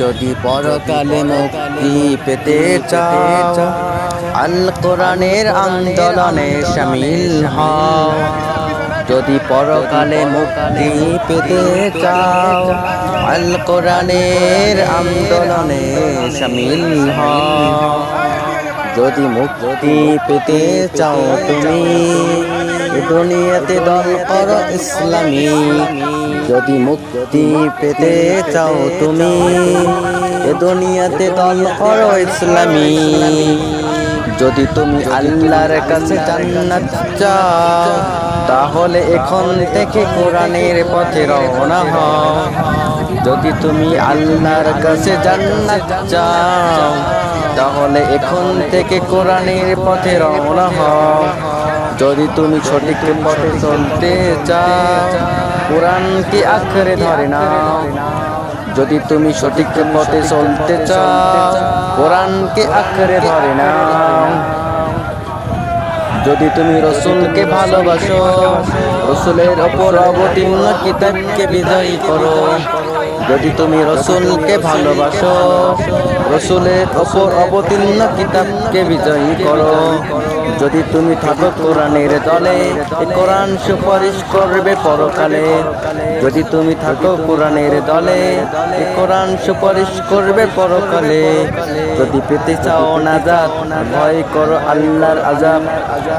যদি পরকালে মুক্তি পেতে চাও আল কোরআনের আন্দোলনে সামিল হও। যদি পরকালে মুক্তি পেতে চাও আল কোরআনের আন্দোলনে সামিল হও। যদি মুক্তি পেতে চাও তুমি দুনিয়াতে দল ইসলামী। যদি মুক্তি পেতে চাও তুমি, এ দুনিয়াতে দল করো ইসলামী। যদি তুমি আল্লাহর কাছে জান্নাত চাও, তাহলে এখন থেকে কোরআনের পথে রওনা হও। যদি তুমি আল্লাহর কাছে জান্নাত চাও তাহলে এখন থেকে কোরআনের পথে রওনা হও। যদি তুমি সঠিক পথে চলতে চাও, কোরআনকে আখরে ধরে নাও। যদি তুমি সঠিক পথে চলতে চাও, কোরআনকে আখরে ধরে নাও। যদি তুমি রসুলকে ভালোবাসো, রসুলের ওপর অবতীর্ণ কিতাবকে বিজয়ী করো। যদি তুমি রসুলকে ভালোবাসো রসুলের ওপর অবতীর্ণ কিতাবকে বিজয়ী করো। যদি তুমি থাকো কোরআনের দলে কোরআন সুপারিশ করবে পরকালে। যদি তুমি থাকো কোরআনের দলে কোরআন সুপারিশ করবে পরকালে। যদি পেতে চাও নাজাত, ভয় করো আল্লাহর আজাব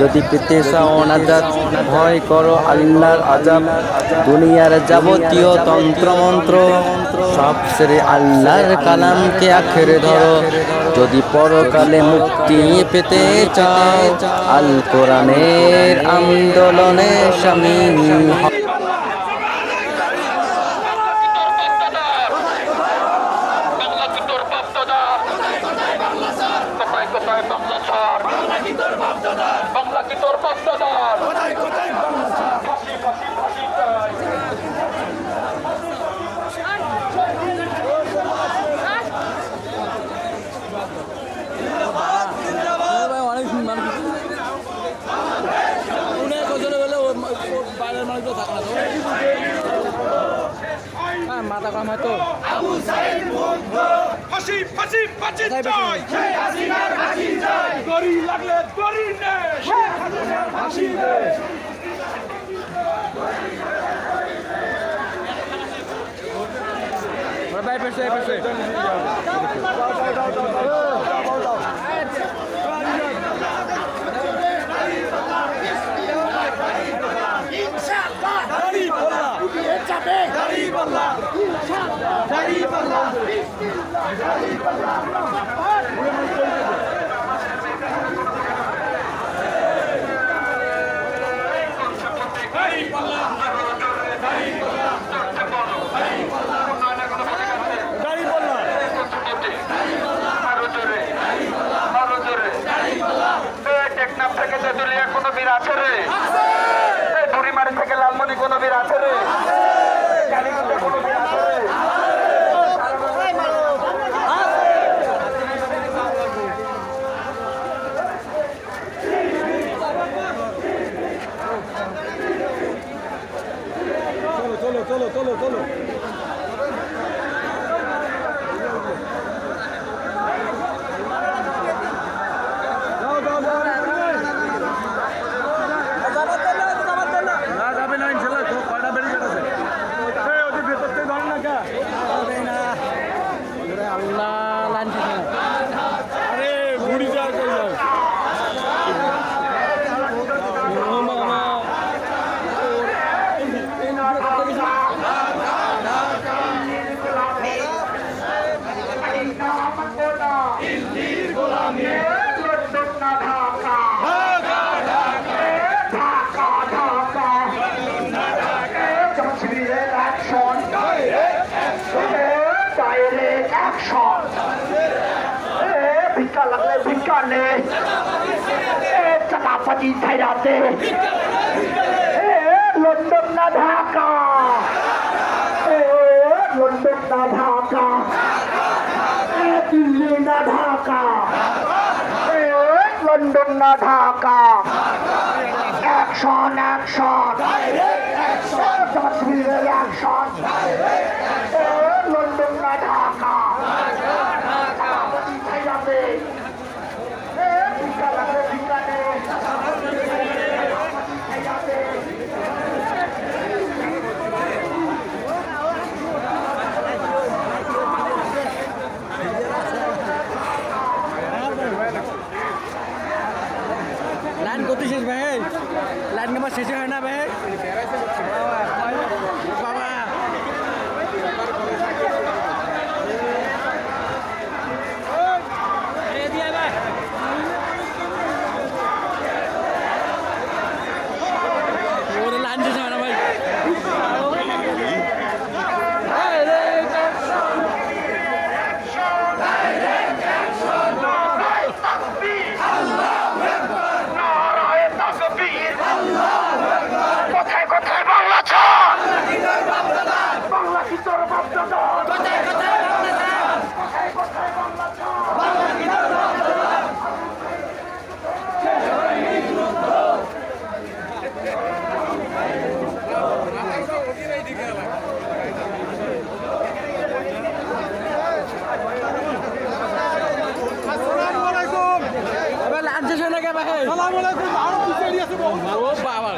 যদি পেতে চাও নাজাত, ভয় করো আল্লাহর আজাব দুনিয়ার যাবতীয় তন্ত্রমন্ত্র সব সেরে আল্লাহর কালামকে আখেরে ধরো। যদি পরকালে মুক্তি পেতে চাও আল কোরআনের আন্দোলনে হও। বাংলা কি তোর কোথায় বাংলা ছাড় বাংলা কি তোর বাপদাদার ফাঁসি ফাঁসি ফাঁসি চাই অনেক মানুষ অনেক বছরে গেলে বাইরের মানুষগুলো থাকে না তো হ্যাঁ মাথা কাম হয় তো ফাঁসি ফাঁসি ফাঁসি কোথায় চাই বেশি? দড়ি লাগলে দড়ি নে ফাঁসি নে ওরা বাইরে পেছে পেছে কোনো বীর আছে লাগলে ভিক্ষা নে চাপাতি ছাইরাতে। লন্ডন না ঢাকা। লন্ডন না ঢাকা। দিল্লি না ঢাকা। লন্ডন না Dhaka. Action action. Action London না 谢谢。শেষ হয়ে নাকি ভাই সালাম আলাইকুম। আরও পিছিয়ে দিয়েছে। ও বাবা।